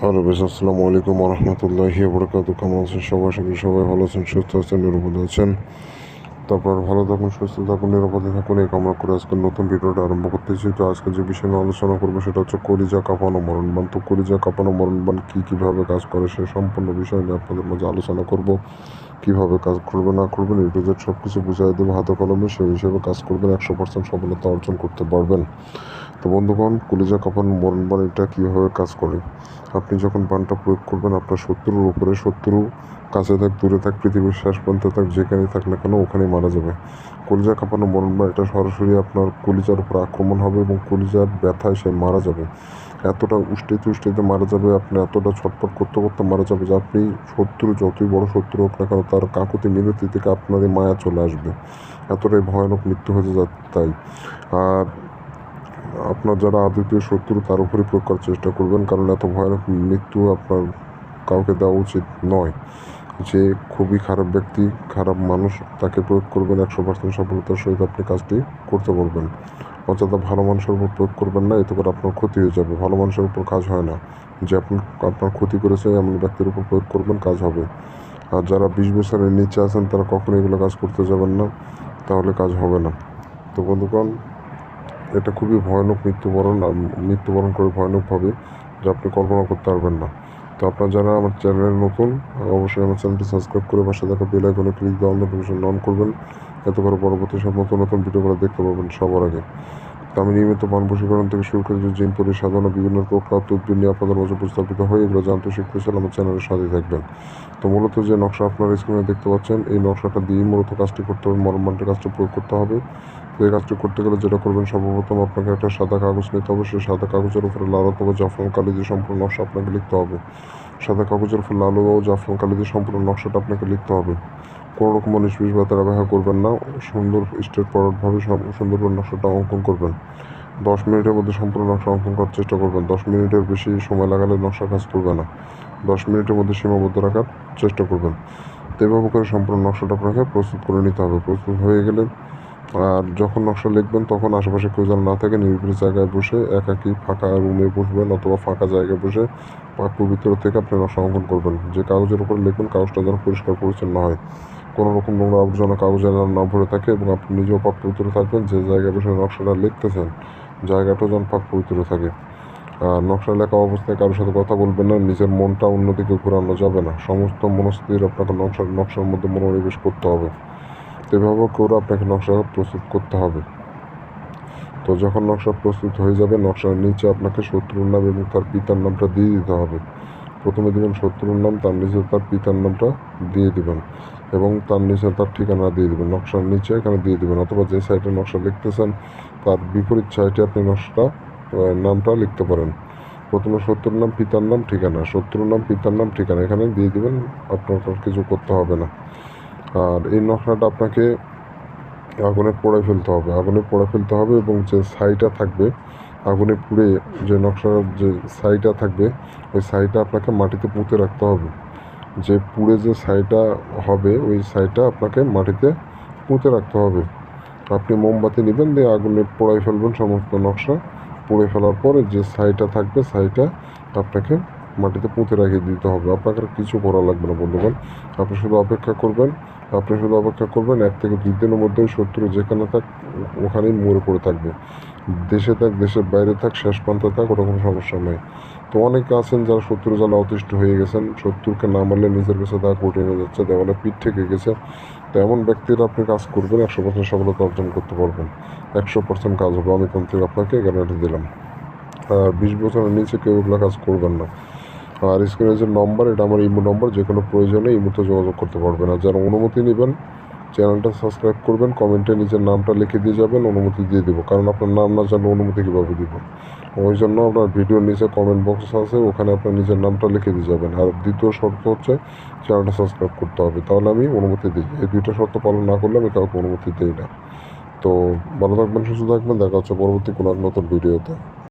Hello বেশ আসসালামু আলাইকুম রহমতুল্লাহি বরকাত কেমন আছেন সবাই? সবাই সবাই ভালো আছেন, সুস্থ আছেন, নিরাপদে আছেন। তারপর ভালো থাকুন, সুস্থ থাকুন, নিরাপদে থাকুন, এই কামনা করে আজকে নতুন ভিডিওটা আরম্ভ করতেছি। তো আজকে যে বিষয় নিয়ে আলোচনা করব সেটা হচ্ছে কলিজা কাঁপানো মরণবান তো কলিজা কাঁপানো মরণবান কী কীভাবে কাজ করে সে সম্পূর্ণ বিষয় নিয়ে আপনাদের মাঝে আলোচনা করব। কীভাবে কাজ করবে, না করবেন ইউটিউবের সব কিছু বুঝাই দেবো হাতে কলমে। সেই হিসেবে কাজ করবেন, একশো পার্সেন্ট সফলতা অর্জন করতে পারবেন। তো বন্ধুগণ, কলিজা কাঁপানো মরণবান এটা কীভাবে কাজ করে? আপনি যখন বানটা প্রয়োগ করবেন, আপনার শত্রুর উপরে, শত্রু কাছে থাক, দূরে থাক, পৃথিবীর শেষ প্রান্তে থাক যেখানে থাক না কেন, ওখানেই মারা যাবে। কলিজা কাঁপানো মরণ বা এটা সরাসরি আপনার কলিজার উপর আক্রমণ হবে এবং কলিজার ব্যথায় সে মারা যাবে। এতটা উষ্টিতে উষ্টিতে মারা যাবে, আপনি এতটা ছটফট করতে করতে মারা যাবে যে আপনি শত্রু, যতই বড় শত্রু হোক না কেন, তার কাকুতি মিনতি থেকে আপনারই মায়া চলে আসবে। এতটাই ভয়ানক মৃত্যু হয়ে যায় তাই। আর আপনার যারা আদিতীয় শত্রু, তার উপরে প্রয়োগ করার চেষ্টা করবেন, কারণ এত ভয়ানক মৃত্যু আপনার কাউকে দেওয়া উচিত নয়। যে খুবই খারাপ ব্যক্তি, খারাপ মানুষ, তাকে প্রয়োগ করবেন, একশো পার্সেন্ট সফলতার সহিত আপনি কাজটি করতে পারবেন অযথা ভালো মানুষের উপর প্রয়োগ করবেন না, এতে করে আপনার ক্ষতি হয়ে যাবে। ভালো মানুষের উপর কাজ হয় না। যে আপনি আপনার ক্ষতি করেছে, এমন ব্যক্তির উপর প্রয়োগ করবেন, কাজ হবে। আর যারা বিশ বছরের নিচে আছেন, তারা কখনো এগুলো কাজ করতে যাবেন না, তাহলে কাজ হবে না। তো বন্ধুগণ এটা খুবই ভয়ানক মৃত্যুবরণ মৃত্যুবরণ করে ভয়ানকভাবে, যা আপনি কল্পনা করতে পারবেন না। তো আপনারা যারা আমার চ্যানেলে নতুন, অবশ্যই আমার চ্যানেলটি সাবস্ক্রাইব করে পাশে থাকা বেল আইকনে ক্লিক অন নোটিফিকেশন অন করবেন এতে করে পরবর্তী সব নতুন নতুন ভিডিওগুলো দেখতে পাবেন সবার আগে। তো আমি নিয়মিত মান বশীকরণ থেকে শুরু করে পরি সাধনা, বিভিন্ন প্রকার তদ্বির নিয়ে আপনাদের মাঝে উপস্থাপিত হয়ে এগুলো জানতে শিখতে আমার চ্যানেলের সাথে থাকবেন। তো মূলত যে নকশা আপনার স্ক্রিনে দেখতে পাচ্ছেন, এই নকশাটা দিয়েই মূলত কাজটি করতে হবে মরমানটের কাজটি প্রয়োগ করতে হবে। এই কাজটি করতে গেলে যেটা করবেন, সর্বপ্রথম আপনাকে একটা সাদা কাগজ নিতে হবে। সেই সাদা কাগজের উপরে লাল অথবা জাফরান কালি দিয়ে সম্পূর্ণ নকশা আপনাকে লিখতে হবে। সাদা কাগজের উপর লাল ও জাফরান কালি দিয়ে সম্পূর্ণ নকশাটা আপনাকে লিখতে হবে। কোনো রকম বিশ বা তেরো ব্যবহার করবেন না। সুন্দর স্ট্রেট ফরওয়ার্ডভাবে সুন্দরভাবে নকশাটা অঙ্কন করবেন। দশ মিনিটের মধ্যে সম্পূর্ণ নকশা অঙ্কন করার চেষ্টা করবেন। দশ মিনিটের বেশি সময় লাগালে নকশা কাজ করবে না। দশ মিনিটের মধ্যে সীমাবদ্ধ রাখার চেষ্টা করবেন। তো এভাবে করে সম্পূর্ণ নকশাটা আপনাকে প্রস্তুত করে নিতে হবে। প্রস্তুত হয়ে গেলে আর যখন নকশা লিখবেন, তখন আশেপাশে কেউ যেন না থাকে, নিরিবিলি জায়গায় বসে একাকি ফাঁকা রুমে বসবেন অথবা ফাঁকা জায়গায় বসে পাকুর ভিতর থেকে আপনি নকশা অঙ্কন করবেন। যে কাগজের উপর লিখবেন, কাগজটা যেন পরিষ্কার পরিচ্ছন্ন হয়। কোনো রকম নোংরা আবর্জনা কাগজে যেন না ভরে থাকে এবং আপনি নিজেও পাক পবিত্র থাকবেন, যে জায়গায় বসে নকশাটা লিখতেছেন, জায়গাটাও যেন পাক পবিত্র থাকে। আর নকশা লেখা অবস্থায় কারোর সাথে কথা বলবেন না, নিজের মনটা অন্যদিকে ঘোরানো যাবে না। সমস্ত মনস্থির আপনাকে নকশার নকশার মধ্যে মনোনিবেশ করতে হবে। এভাবে করে আপনাকে নকশা প্রস্তুত করতে হবে। তো যখন নকশা প্রস্তুত হয়ে যাবে, নকশার নিচে আপনাকে শত্রুর নাম এবং তার পিতার নামটা দিয়ে দিতে হবে। প্রথমে দেবেন শত্রুর নাম, তার নিচে তার পিতার নামটা দিয়ে দেবেন এবং তার নিচে তার ঠিকানা দিয়ে দেবেন। নকশার নিচে এখানে দিয়ে দেবেন অথবা যে সাইটে নকশা লিখতেছেন, তার বিপরীত সাইটে আপনি নকশাটা নামটা লিখতে পারেন। প্রথমে শত্রুর নাম, পিতার নাম, ঠিকানা। শত্রুর নাম, পিতার নাম, ঠিকানা এখানে দিয়ে দেবেন, আপনার কিছু করতে হবে না। আর এই নকশাটা আপনাকে আগুনে পোড়ায় ফেলতে হবে। আগুনে পোড়া ফেলতে হবে এবং যে ছাইটা থাকবে, আগুনে পুড়ে যে নকশার যে ছাইটা থাকবে, ওই ছাইটা আপনাকে মাটিতে পুঁতে রাখতে হবে। যে পুড়ে যে ছাইটা হবে, ওই ছাইটা আপনাকে মাটিতে পুঁতে রাখতে হবে। আপনি মোমবাতি নেবেন, দিয়ে আগুনে পোড়াই ফেলবেন সমস্ত নকশা পুড়ে ফেলার পরে যে ছাইটা থাকবে, ছাইটা আপনাকে মাটিতে পুঁতে রেখে দিতে হবে। আপনাকে কিছু করা লাগবে না, বন্ধুগণ। আপনি শুধু অপেক্ষা করবেন আপনি শুধু অপেক্ষা করবেন, এক থেকে দুই দিনের মধ্যে শত্রু যেখানে থাক, ওখানেই মরে পড়ে থাকবে। দেশে থাক, দেশের বাইরে থাক, শেষ প্রান্তে থাক, ওটা কোনো সমস্যা নেই। তো অনেকে আছেন যারা শত্রু জ্বালা অতিষ্ঠ হয়ে গেছেন, শত্রুকে না মারলে নিজের কাছে তা কঠিন হয়ে যাচ্ছে, দেওয়ালে পিঠ থেকে গেছে। তো এমন ব্যক্তিরা আপনি কাজ করবেন, একশো পার্সেন্ট সফলতা অর্জন করতে পারবেন। একশো পার্সেন্ট কাজ হবে। আমি কোন থেকে আপনাকে গ্যারান্টি দিলাম। আর বিশ বছরের নিচে কেউ এগুলো কাজ করবেন না। আর স্ক্রিনের যে নম্বর এটা আমার ইমো নম্বর যে কোনো প্রয়োজনে ইমোতে যোগাযোগ করতে পারবেন। আর যারা অনুমতি নেবেন, চ্যানেলটা সাবস্ক্রাইব করবেন কমেন্টে নিজের নামটা লিখে দিয়ে যাবেন, অনুমতি দিয়ে দেবো। কারণ আপনার নাম না জানলে অনুমতি কীভাবে দিব? ওই জন্য আপনার ভিডিওর নিচে কমেন্ট বক্স আছে, ওখানে আপনার নিজের নামটা লিখে দিয়ে যাবেন। আর দ্বিতীয় শর্ত হচ্ছে, চ্যানেলটা সাবস্ক্রাইব করতে হবে। তাহলে আমি অনুমতি দিই। এই দুইটা শর্ত পালন না করলে আমি কাউকে অনুমতি দিই না। তো ভালো থাকবেন, সুস্থ থাকবেন। দেখা হচ্ছে পরবর্তী কোনো নতুন ভিডিওতে